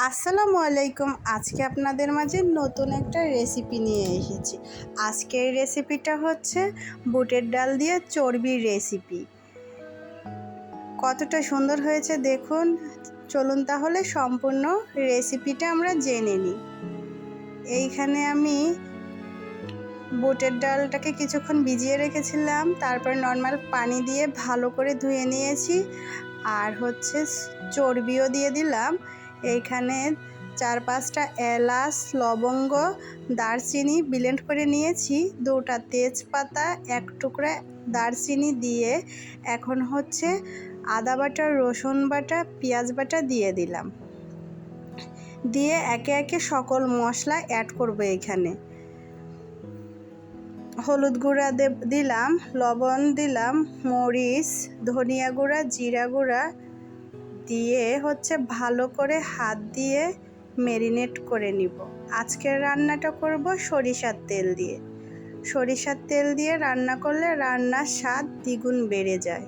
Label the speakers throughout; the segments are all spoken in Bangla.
Speaker 1: আসসালামু আলাইকুম। আজকে আপনাদের মাঝে নতুন একটা রেসিপি নিয়ে এসেছি। আজকের রেসিপিটা হচ্ছে বুটের ডাল দিয়ে চর্বির রেসিপি কতটা সুন্দর হয়েছে দেখুন। চলুন তাহলে সম্পূর্ণ রেসিপিটা আমরা জেনে নিই। এইখানে আমি বুটের ডালটাকে কিছুক্ষণ ভিজিয়ে রেখেছিলাম, তারপর নর্মাল পানি দিয়ে ভালো করে ধুয়ে নিয়েছি, আর হচ্ছে চর্বিও দিয়ে দিলাম। এইখানে চার পাঁচটা এলাচ, লবঙ্গ, দারচিনি ব্লেন্ড করে নিয়েছি। দুটা তেজপাতা, এক টুকরা দারচিনি দিয়ে এখন হচ্ছে আদা বাটা, রসুন বাটা, পেঁয়াজ বাটা দিয়ে দিলাম। দিয়ে একে একে সকল মশলা অ্যাড করব এখানে। হলুদ গুঁড়া দিলাম, লবণ দিলাম, মরিচ, ধনিয়া গুঁড়া, জিরা গুঁড়া দিয়ে হচ্ছে ভালো করে হাত দিয়ে মেরিনেট করে নিব। আজকের রান্নাটা করব সরিষার তেল দিয়ে। সরিষার তেল দিয়ে রান্না করলে রান্নার স্বাদ দ্বিগুণ বেড়ে যায়।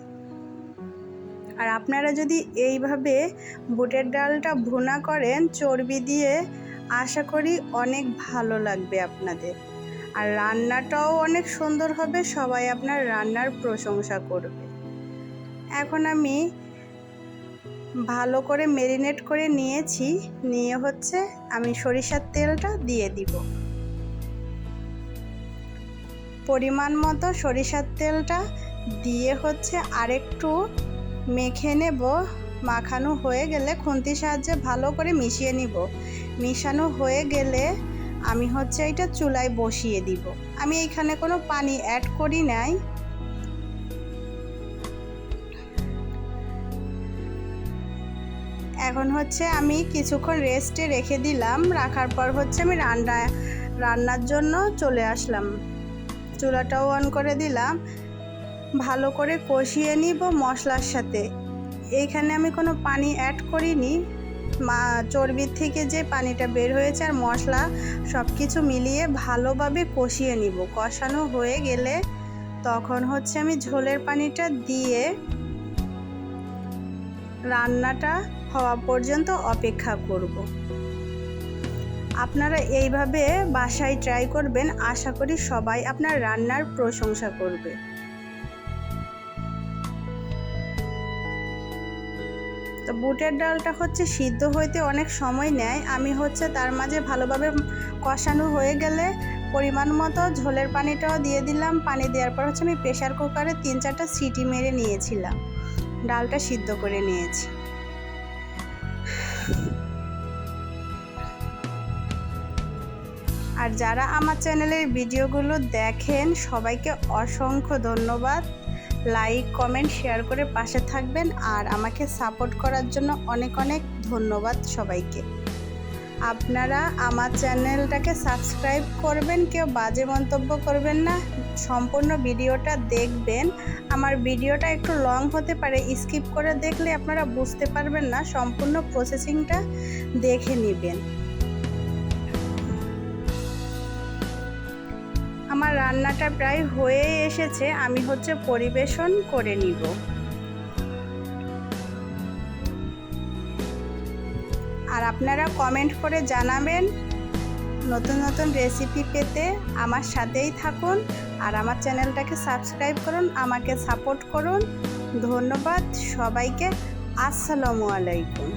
Speaker 1: আর আপনারা যদি এইভাবে বুটের ডালটা ভুনা করেন, চর্বি দিয়ে, আশা করি অনেক ভালো লাগবে আপনাদের। আর রান্নাটাও অনেক সুন্দর হবে, সবাই আপনার রান্নার প্রশংসা করবে। এখন আমি ভালো করে মেরিনেট করে নিয়েছি। নিয়ে হচ্ছে আমি সরিষার তেলটা দিয়ে দিব। পরিমাণ মতো সরিষার তেলটা দিয়ে হচ্ছে আরেকটু মেখে নেব। মাখানো হয়ে গেলে খুন্তির সাহায্যে ভালো করে মিশিয়ে নিব। মিশানো হয়ে গেলে আমি হচ্ছে এটা চুলায় বসিয়ে দিব। আমি এখানে কোনো পানি অ্যাড করি নাই। এখন হচ্ছে আমি কিছুক্ষণ রেস্টে রেখে দিলাম। রাখার পর হচ্ছে আমি রান্না, রান্নার জন্য চলে আসলাম। চুলাটাও অন করে দিলাম। ভালো করে কষিয়ে নিব মশলার সাথে। এইখানে আমি কোনো পানি অ্যাড করিনি। মা, চর্বির থেকে যে পানিটা বের হয়েছে আর মশলা সব কিছু মিলিয়ে ভালোভাবে কষিয়ে নিব। কষানো হয়ে গেলে তখন হচ্ছে আমি ঝোলের পানিটা দিয়ে রান্নাটা হওয়া পর্যন্ত অপেক্ষা করব। আপনারা এইভাবে বাসায় ট্রাই করবেন, আশা করি সবাই আপনার রান্নার প্রশংসা করবে। তো বুটের ডালটা হচ্ছে সিদ্ধ হইতে অনেক সময় নেয়, আমি হচ্ছে তার মাঝে ভালোভাবে কষানো হয়ে গেলে পরিমাণ মতো ঝোলের পানিটাও দিয়ে দিলাম। পানি দেওয়ার পর হচ্ছে আমি প্রেশার কুকারে তিন চারটা সিটি মেরে নিয়েছিলাম। ডালটা সিদ্ধ করে নিয়েছি। আর যারা আমার চ্যানেলের ভিডিওগুলো দেখেন, সবাইকে অসংখ্য ধন্যবাদ। লাইক কমেন্ট শেয়ার করে পাশে থাকবেন। আর আমাকে সাপোর্ট করার জন্য অনেক অনেক ধন্যবাদ সবাইকে। আপনারা আমার চ্যানেলটাকে সাবস্ক্রাইব করবেন, কেউ বাজে মন্তব্য করবেন না, সম্পূর্ণ ভিডিওটা দেখবেন। আমার ভিডিওটা একটু লং হতে পারে স্কিপ করে দেখলে আপনারা বুঝতে পারবেন না, সম্পূর্ণ প্রসেসিংটা দেখে নেবেন। আমার রান্নাটা প্রায় হয়ে এসেছে, আমি হচ্ছে পরিবেশন করে নিব। আর আপনারা কমেন্ট করে জানাবেন নতুন নতুন রেসিপি পেতে আমার সাথেই থাকুন আর আমার চ্যানেলটাকে সাবস্ক্রাইব করুন, আমাকে সাপোর্ট করুন। ধন্যবাদ সবাইকে, আসসালামু আলাইকুম।